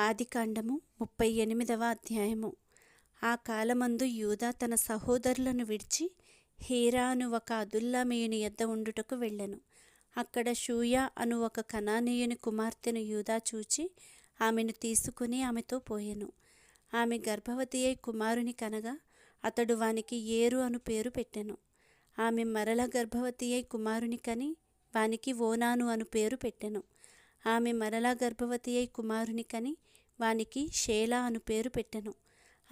ఆదికాండము ముప్పై ఎనిమిదవ అధ్యాయము. ఆ కాలమందు యూదా తన సహోదరులను విడిచి హీరా అను ఒక అదుల్లామేయుని యొద్ద ఉండుటకు వెళ్ళెను. అక్కడ షూయా అను ఒక కనానీయుని కుమార్తెను యూదా చూచి ఆమెను తీసుకుని ఆమెతో పోయెను. ఆమె గర్భవతి అయి కుమారుని కనగా అతడు వానికి ఏరు అను పేరు పెట్టెను. ఆమె మరల గర్భవతి అయి కుమారుని కని వానికి ఓనాను అను పేరు పెట్టెను. ఆమె మరలా గర్భవతి అయి కుమారుని కని వానికి షేలా అను పేరు పెట్టెను.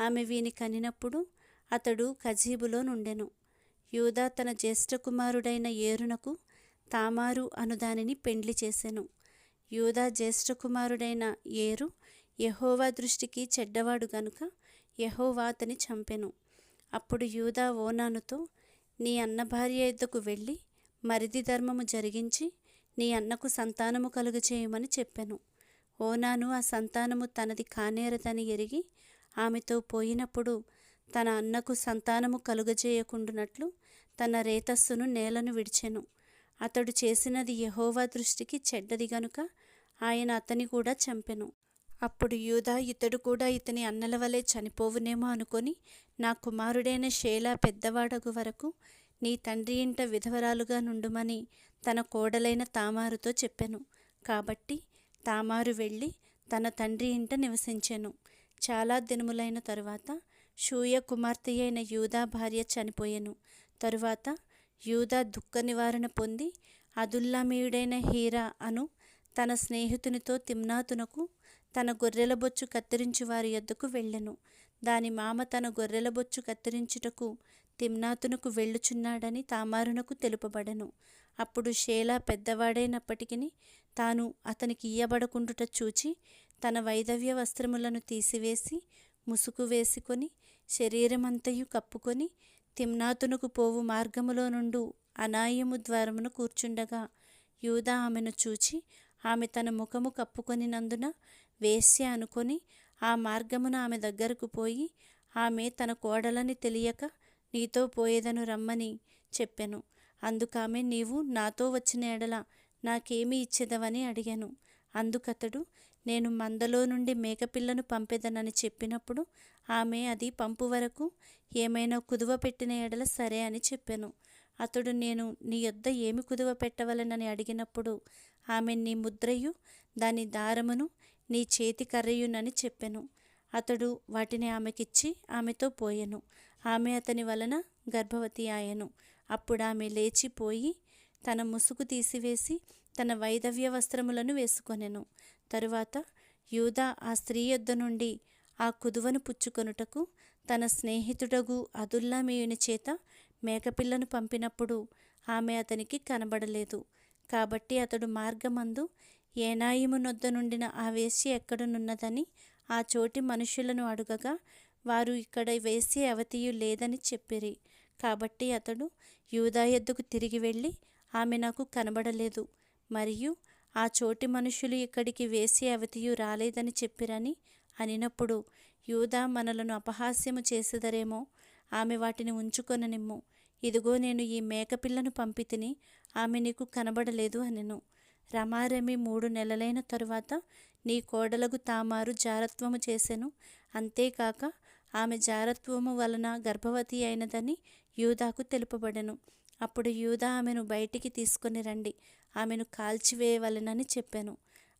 ఆమె వీని కనినప్పుడు అతడు కజీబులో నుండెను. యూదా తన జ్యేష్ఠ కుమారుడైన ఏరునకు తామారు అనుదానిని పెండ్లి చేసెను. యూదా జ్యేష్ఠ కుమారుడైన ఏరు యహోవా దృష్టికి చెడ్డవాడు గనుక యహోవా అతని చంపెను. అప్పుడు యూదా ఓనానుతో నీ అన్న భార్య ఇద్దకు వెళ్ళి మరిది ధర్మము జరిగించి నీ అన్నకు సంతానము కలుగచేయమని చెప్పెను. ఓనాను ఆ సంతానము తనది కానేరదని ఎరిగి ఆమెతో పోయినప్పుడు తన అన్నకు సంతానము కలుగజేయకుండునట్లు తన రేతస్సును నేలను విడిచెను. అతడు చేసినది యహోవా దృష్టికి చెడ్డది గనుక ఆయన అతని కూడా చంపెను. అప్పుడు యూదా ఇతడు కూడా ఇతని అన్నల వలె చనిపోవునేమో అనుకొని నా కుమారుడైన షేలా పెద్దవాడగు వరకు నీ తండ్రి ఇంట విధవరాలుగా నుండుమని తన కోడలైన తామారుతో చెప్పెను. కాబట్టి తామారు వెళ్ళి తన తండ్రి ఇంట నివసించెను. చాలా దినములైన తరువాత షూయ కుమార్తె అయిన యూదా భార్య చనిపోయెను. తరువాత యూదా దుఃఖ నివారణ పొంది అదుల్లామీయుడైన హీరా అను తన స్నేహితునితో తిమ్నాతునకు తన గొర్రెల బొచ్చు కత్తిరించు వారి యొద్దకు వెళ్ళెను. దాని మామ తన గొర్రెల బొచ్చు కత్తిరించుటకు తిమ్నాతునకు వెళ్ళుచున్నాడని తామారునకు తెలుపబడెను. అప్పుడు షేలా పెద్దవాడైనప్పటికీ తాను అతనికి ఇయ్యబడకుండుట చూచి తన వైదవ్య వస్త్రములను తీసివేసి ముసుగు వేసుకొని శరీరమంతయు కప్పుకొని తిమ్నాతునకు పోవు మార్గములో నుండు అనాయము ద్వారమును కూర్చుండగా యూదా ఆమెను చూచి ఆమె తన ముఖము కప్పుకొనినందున వేశ్య అనుకొని ఆ మార్గమున ఆమె దగ్గరకు పోయి ఆమె తన కోడలని తెలియక నీతో పోయేదను రమ్మని చెప్పెను. అందుకామె నీవు నాతో వచ్చిన ఎడల నాకేమి ఇచ్చేదవని అడిగాను. అందుకతడు నేను మందలో నుండి మేకపిల్లను పంపెదనని చెప్పినప్పుడు ఆమె అది పంపు వరకు ఏమైనా కుదువ పెట్టిన ఎడల సరే అని చెప్పాను. అతడు నేను నీ యొద్ద ఏమి కుదువ పెట్టవలనని అడిగినప్పుడు ఆమె నీ ముద్రయు దాని దారమును నీ చేతి కర్రయునని చెప్పాను. అతడు వాటిని ఆమెకిచ్చి ఆమెతో పోయెను. ఆమె అతని వలన గర్భవతి ఆయను. అప్పుడు ఆమె లేచిపోయి తన ముసుగు తీసివేసి తన వైదవ్య వస్త్రములను వేసుకొనెను. తరువాత యూదా ఆ స్త్రీ యొద్ద నుండి ఆ కుదువను పుచ్చుకొనుటకు తన స్నేహితుడగు అదుల్లామేయుని చేత మేకపిల్లను పంపినప్పుడు ఆమె అతనికి కనబడలేదు. కాబట్టి అతడు మార్గమందు ఏనాయిమునొద్ద నుండిన ఆ వేశ్య ఎక్కడనున్నదని ఆ చోటి మనుషులను అడుగగా వారు ఇక్కడ వేసే అవతియు లేదని చెప్పిరి. కాబట్టి అతడు యూదా ఎద్దుకు తిరిగి వెళ్ళి ఆమె నాకు కనబడలేదు. మరియు ఆ చోటి మనుషులు ఇక్కడికి వేసే అవతియు రాలేదని చెప్పిరని అనినప్పుడు యూదా మనలను అపహాస్యము చేసేదరేమో ఆమె వాటిని ఉంచుకొననిమ్ము. ఇదిగో నేను ఈ మేకపిల్లను పంపితిని ఆమె నీకు కనబడలేదు అనెను. రమారమి మూడు నెలలైన తరువాత నీ కోడలకు తామారు జారత్వము చేసెను. అంతేకాక ఆమె జారత్వము వలన గర్భవతి అయినదని యూదాకు తెలుపబడెను. అప్పుడు యూదా ఆమెను బయటికి తీసుకొని రండి. ఆమెను కాల్చివేయవలెనని చెప్పాను.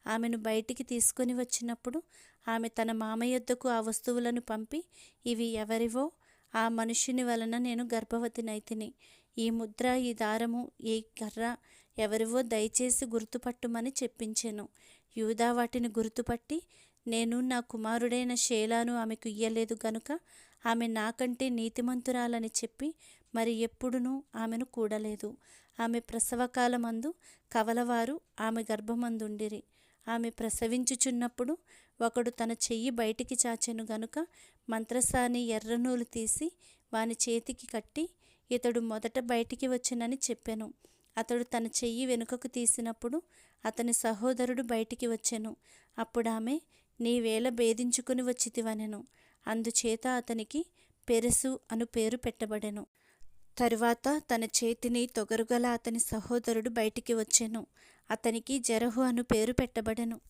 ఆమెను బయటికి తీసుకొని వచ్చినప్పుడు ఆమె తన మామ యొద్దకు ఆ వస్తువులను పంపి ఇవి ఎవరివో? ఆ మనుషుని వలన నేను గర్భవతినైతిని. ఈ ముద్ర ఈ దారము ఈ కర్ర ఎవరివో దయచేసి గుర్తుపట్టుమని చెప్పించాను. యూదా వాటిని గుర్తుపట్టి నేను నా కుమారుడైన షేలాను ఆమెకు ఇయ్యలేదు గనుక ఆమె నాకంటే నీతిమంతురాలని చెప్పి మరి ఎప్పుడునూ ఆమెను కూడలేదు. ఆమె ప్రసవకాలమందు కవలవారు ఆమె గర్భమందుండిరి. ఆమె ప్రసవించుచున్నప్పుడు ఒకడు తన చెయ్యి బయటికి చాచెను గనుక మంత్రసాని ఎర్రనూలు తీసి వాని చేతికి కట్టి ఇతడు మొదట బయటికి వచ్చినని చెప్పాను. అతడు తన చెయ్యి వెనుకకు తీసినప్పుడు అతని సహోదరుడు బయటికి వచ్చెను. అప్పుడు ఆమె నీవేళ భేదించుకుని వచ్చితివనెను. అందుచేత అతనికి పెరసు అను పేరు పెట్టబడెను. తరువాత తన చేతిని తొగరుగల అతని సహోదరుడు బయటికి వచ్చెను. అతనికి జరహు అను పేరు పెట్టబడెను.